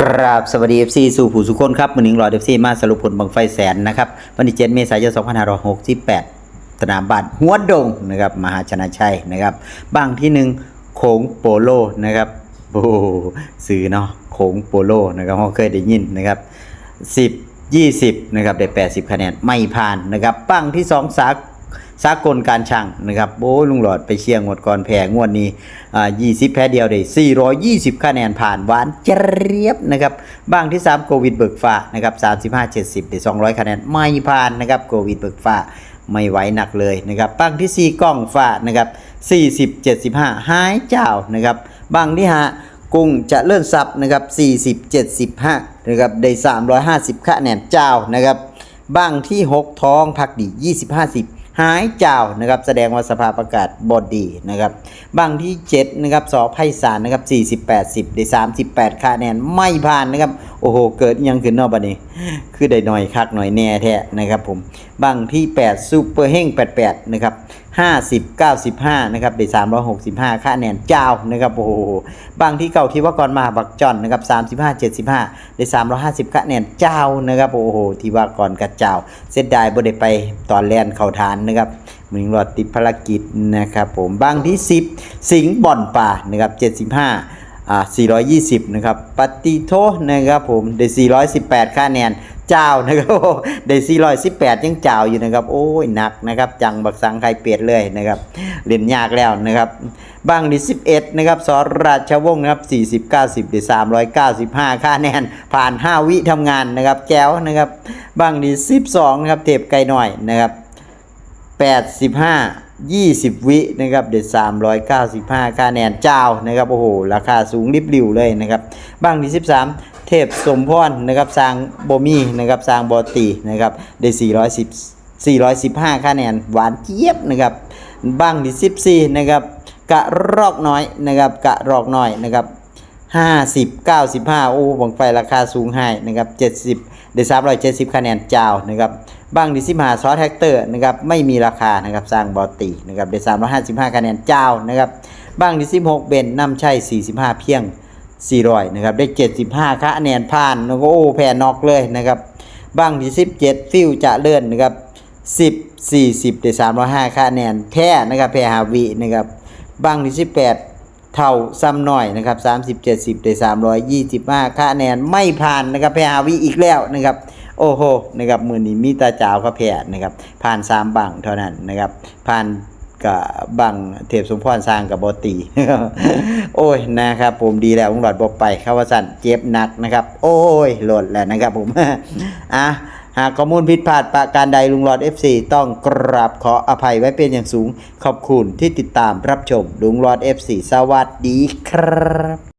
กราบสวัสดี FC สู่ผู้สุคนครับมือหนิงรอเอฟซีมาสรุปผลบังไฟแสนนะครับวันที่7เมษายน 2568สนามบัตรหัวดงนะครับมหาชนะชัยนะครับบ้างที่หนึ่งโขงโปโลนะครับโอ้สื่อเนาะโขงโปโลนะครับเราเคยได้ยินนะครับ10 20นะครับได้ 80 คะแนนไม่ผ่านนะครับบ้างที่สองสาก สากลการช่างนะครับโอ้ยลุงหลอดไปเชียงงวดก่อนแพ้งวดนี้อ่า20 แพ้เดียวได้420 คะแนนผ่านหวานเจรียบนะครับบ้างที่ 3 โควิดเบิกฟ้านะครับ35 70ได้200 คะแนนไม่ผ่านนะครับโควิดเบิกฟ้าไม่ไหวหนักเลยนะครับบ้างที่ 4 กล้องฟ้านะครับ40 75 หายเจ้านะครับบ้างที่ห้ากุ้งจะเลื่อนซับนะครับ40 75นะครับได้ 350 คะแนนเจ้านะครับบ้างที่ 6 ท้องพักดี20 50 หายเจ้านะครับแสดงว่าสภาพอากาศบอดีนะครับบางที่7นะครับสอไพศาลนะครับ40 80ได้38คะแนนไม่ผ่านนะครับโอ้โห เกิดยังขึ้นนอกบัดนี้ คือได้หน่อยคักหน่อยแน่แท้นะครับผมบางที่ 8 ซูเปอร์เฮง88 นะครับ 50 95 นะครับ ได้ 365คะแนนเจ้านะครับ โอ้โห บางที่เก่าที่ว่าก่อนมาบักจอนนะครับ 35 75 ได้ 350คะแนนเจ้านะครับ โอ้โห ที่ว่าก่อนกับเจ้า เสียดายบ่ได้ไปตอนแลนเข้าทานนะครับมึงรอดติดภารกิจนะครับผม บางที่ 10 สิงบ่อนป่านะครับ 75 อ่า420 นะครับปฏิโทนะครับผมได้ 418คะแนนเจ้านะครับได้418 ยังเจ้าอยู่นะครับ โอ้ยหนักนะครับ จังบักสังไข่เป็ดเลยนะครับ เล่นยากแล้วนะครับบางที่11 นะครับสราชวงศ์นะครับ40 90ได้395คะแนน ผ่าน 5 วิทำงานนะครับแก้วนะครับบางดี12 นะครับ เทปไกลหน่อยนะครับ85 20 วินะครับเด็ด395คะแนนเจ้านะครับโอ้โหราคาสูงริบหริวเลยนะครับบางดี13 เทพสมพรนะครับสร้างโบมี่นะครับสร้างบอตีนะครับได้410 415คะแนนหวานเจี๊ยบนะครับบางดี14นะครับกะรอกน้อยนะครับกะรอกน้อยนะครับ50 95 โอ้บังไฟราคาสูงให้นะครับ70ได้370 คะแนนเจ้านะครับ บางดิซิมาซอสแท็กเตอร์นะครับไม่มีราคานะครับสร้างบอตีนะครับได้355คะแนนเจ้านะครับบางดิซิ6เบนนำใช่45เพียง400นะครับได้75คะแนนผ่านแล้วก็โอ้แพ้นอกเลยนะครับบางดิซิ7ฟิวจะเลื่อนนะครับ10 40ได้305คะแนนแพ้นะครับแพ้ฮาวินะครับบางดิซิ8เท่าซ้ำหน่อยนะครับ30 70ได้325คะแนนไม่ผ่านนะครับแพ้อาวิอีกแล้วนะครับ โอ้โหนะครับมือนี้มีตาจาวก็แพ้นะครับ ผ่าน3บังเท่านั้นนะครับ ผ่านกับบังเทพสมพรสร้างกับบอตีโอ้ยนะครับ ผมดีแล้วลุงหลอดบอกไปข้าวสันเจ็บหนักนะครับ โอ้ยหล่นแล้วนะครับผมอะหากข้อมูลผิดพลาดประการใดลุงหลอด FC ต้องกราบขออภัยไว้เป็นอย่างสูง ขอบคุณที่ติดตามรับชมลุงหลอด FC สวัสดีครับ